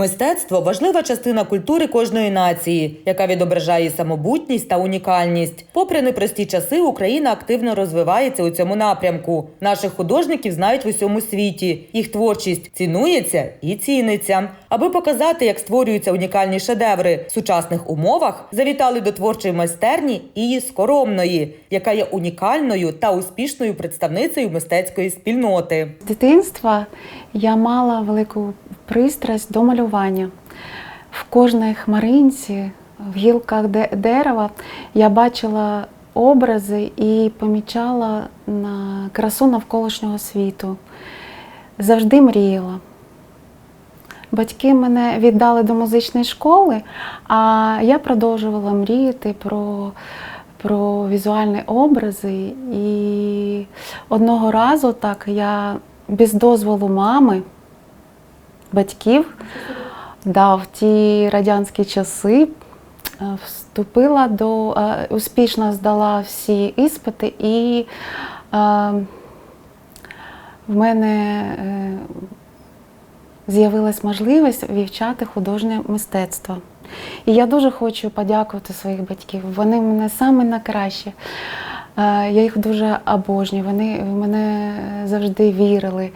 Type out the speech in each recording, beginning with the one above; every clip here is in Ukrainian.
Мистецтво важлива частина культури кожної нації, яка відображає самобутність та унікальність. Попри непрості часи, Україна активно розвивається у цьому напрямку. Наших художників знають в усьому світі. Їх творчість цінується і ціниться. Аби показати, як створюються унікальні шедеври в сучасних умовах, завітали до творчої майстерні і скоромної, яка є унікальною та успішною представницею мистецької спільноти. Дитинства я мала велику пристрасть до малювання. В кожній хмаринці, в гілках дерева я бачила образи і помічала на красу навколишнього світу. Завжди мріяла. Батьки мене віддали до музичної школи, а я продовжувала мріяти про, про візуальні образи. І одного разу так я без дозволу мами, батьків, да, в ті радянські часи е, вступила до е, успішно здала всі іспити і е, в мене з'явилась можливість вивчати художнє мистецтво. І я дуже хочу подякувати своїх батьків. Вони мене саме на краще. Я їх дуже обожнюю. Вони в мене завжди вірили.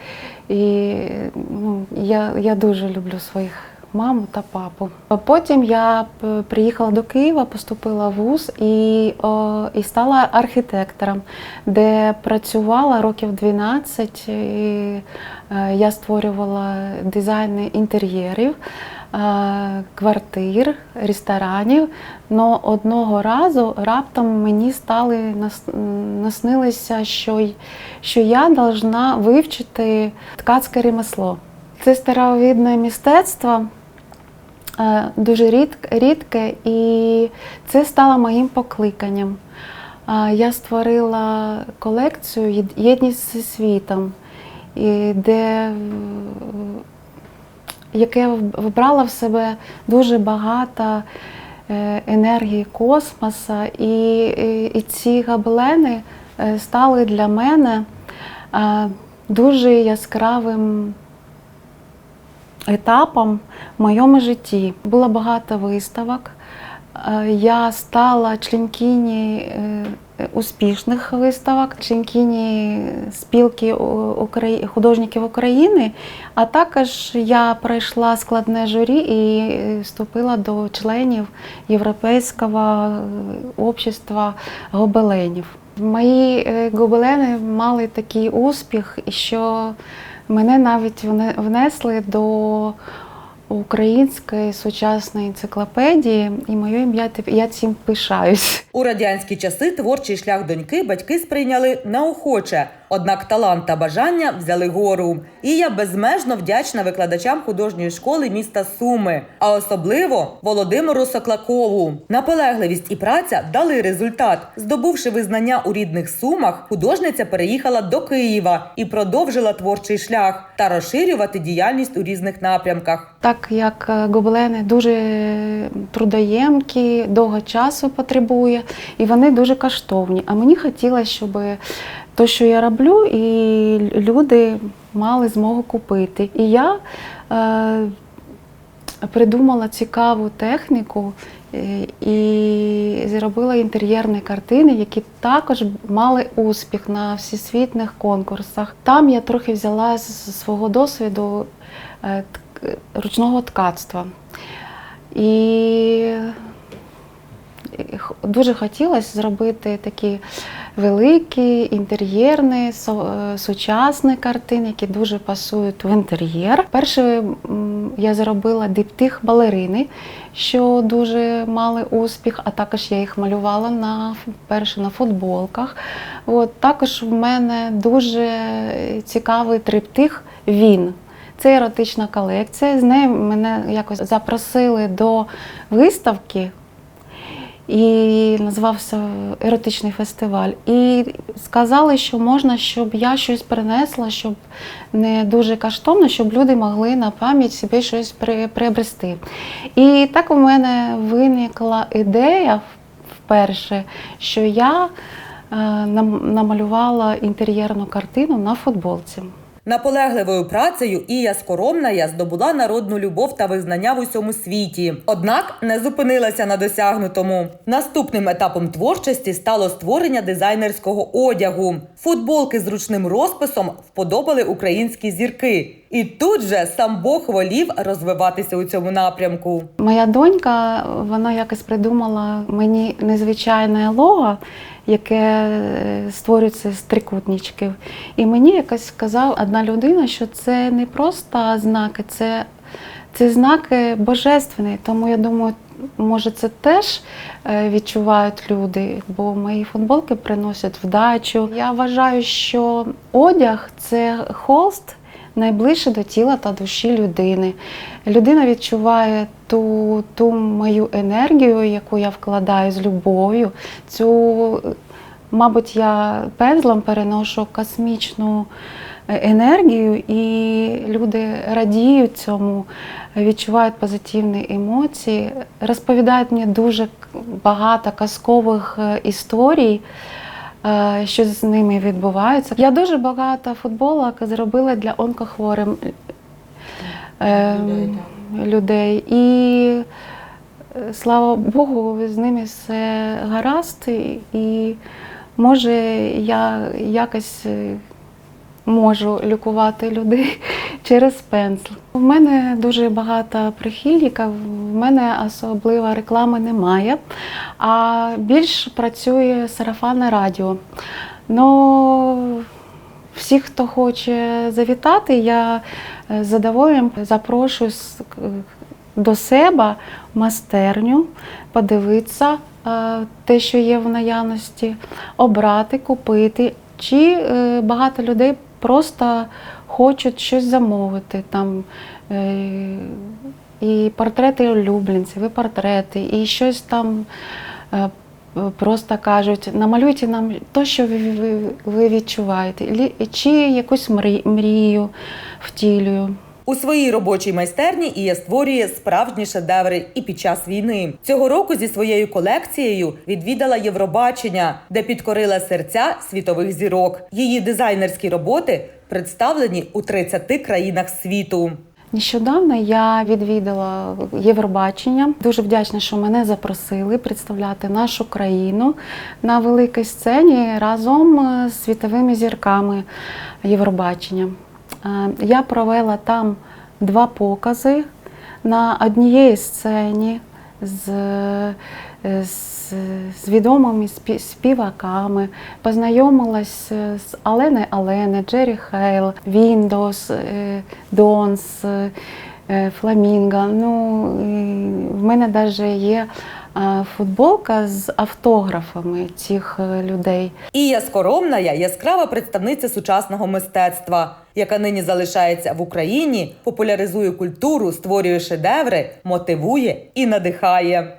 І ну, я, я дуже люблю своїх маму та папу. Потім я приїхала до Києва, поступила в ВУЗ і, о, і стала архітектором, де працювала років 12. І, е, я створювала дизайни інтер'єрів, квартир, ресторанів. Но одного разу раптом мені стали нас- наснилося, що, що я повинна вивчити ткацьке ремесло. Це старовидне мистецтво. е, Дуже рідке, і це стало моїм покликанням. Е, Я створила колекцію Єдність зі світом, де яке вбрало в себе дуже багато е, енергії космоса, і, і, і ці гобелени е, стали для мене е, дуже яскравим етапом в моєму житті. Було багато виставок. Я стала членкині е, успішних виставок, членкині спілки художників України, а також я пройшла складне журі і е, вступила до членів Європейського е, общества гобеленів. Мої е, гобелени мали такий успіх, що мене навіть внесли до української сучасної енциклопедії, і моє ім'я я цим пишаюсь. У радянські часи творчий шлях доньки батьки сприйняли неохоче, однак талант та бажання взяли гору. І я безмежно вдячна викладачам художньої школи міста Суми, а особливо Володимиру Соклакову. Наполегливість і праця дали результат. Здобувши визнання у рідних сумах, художниця переїхала до Києва і продовжила творчий шлях та розширювати діяльність у різних напрямках. Так як е, гобелени дуже трудоємкі, довго часу потребує, і вони дуже коштовні. А мені хотілося, щоб те, що я роблю, і люди мали змогу купити. І я е, придумала цікаву техніку е, і зробила інтер'єрні картини, які також мали успіх на всесвітніх конкурсах. Там я трохи взяла з свого досвіду е, ручного ткацтва. І дуже хотілося зробити такі великі інтер'єрні, е, сучасні картини, які дуже пасують в інтер'єр. Перше я зробила диптих балерини, що дуже мали успіх, а також я їх малювала на перше на футболках. От, також в мене дуже цікавий триптих він. Це еротична колекція. З нею мене якось запросили до виставки і називався еротичний фестиваль. І сказали, що можна, щоб я щось принесла, щоб не дуже коштовно, щоб люди могли на пам'ять собі щось при- приобрести. І так у мене виникла ідея вперше, що я е, намалювала інтер'єрну картину на футболці. Наполегливою працею Ія Скоромная здобула народну любов та визнання в усьому світі. Однак не зупинилася на досягнутому. Наступним етапом творчості стало створення дизайнерського одягу. Футболки з ручним розписом вподобали українські зірки. І тут же сам Бог волів розвиватися у цьому напрямку. Моя донька, вона якось придумала мені незвичайне лого, яке е, створюється з трикутничків. І мені якось сказала одна людина, що це не просто знаки, це, це знаки божественні. Тому я думаю, може це теж е, відчувають люди, бо мої футболки приносять вдачу. Я вважаю, що одяг це холст найближче до тіла та душі людини. Людина відчуває ту, ту мою енергію, яку я вкладаю з любов'ю. Цю, мабуть, я пензлем переношу космічну е, енергію, і люди радіють цьому, відчувають позитивні емоції, розповідають мені дуже багато казкових е, історій що з ними відбувається. Я дуже багато футболок зробила для онкохворих е, людей. І е, слава Богу, з ними все гаразд. І- може я якось е, можу лікувати людей через пензл. У мене дуже багато прихильників, в мене особливо реклами немає, а більш працює сарафанне радіо. Ну, всі, хто хоче завітати, я е, з задоволенням запрошую до себе в майстерню, подивитися е, те, що є в наявності, обрати, купити. Чи е, багато людей просто хочуть щось замовити. Там, е, і портрети улюбленців, і портрети, і щось там. е, Просто кажуть, намалюйте нам те, що ви, ви, відчуваєте, чи якусь мрі- мрію втілюю. У своїй робочій майстерні Ія створює справжні шедеври і під час війни. Цього року зі своєю колекцією відвідала Євробачення, де підкорила серця світових зірок. Її дизайнерські роботи представлені у 30 країнах світу. Нещодавно я відвідала Євробачення. Дуже вдячна, що мене запросили представляти нашу країну на великій сцені разом з світовими зірками Євробачення. Е, Я провела там два покази на однієї сцені з, е, з, з відомими співаками, познайомилась е, з Алени Алени, Джері Хейл, Віндос, Донс, Фламінго. Ну, в мене навіть є футболка з автографами цих людей, людей. Ія скоромна, яскрава представниця сучасного мистецтва, яка нині залишається в Україні, популяризує культуру, створює шедеври, мотивує і надихає.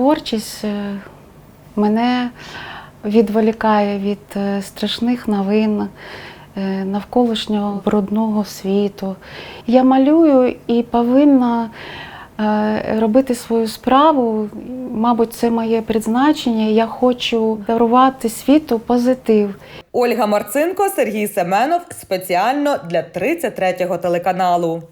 Творчість е, мене відволікає від е, страшних новин, е, навколишнього брудного світу. Я малюю і повинна робити свою справу. Мабуть, це моє призначення. Я хочу дарувати світу позитив. Ольга Марцинко, Сергій Семенов спеціально для 33-го телеканалу.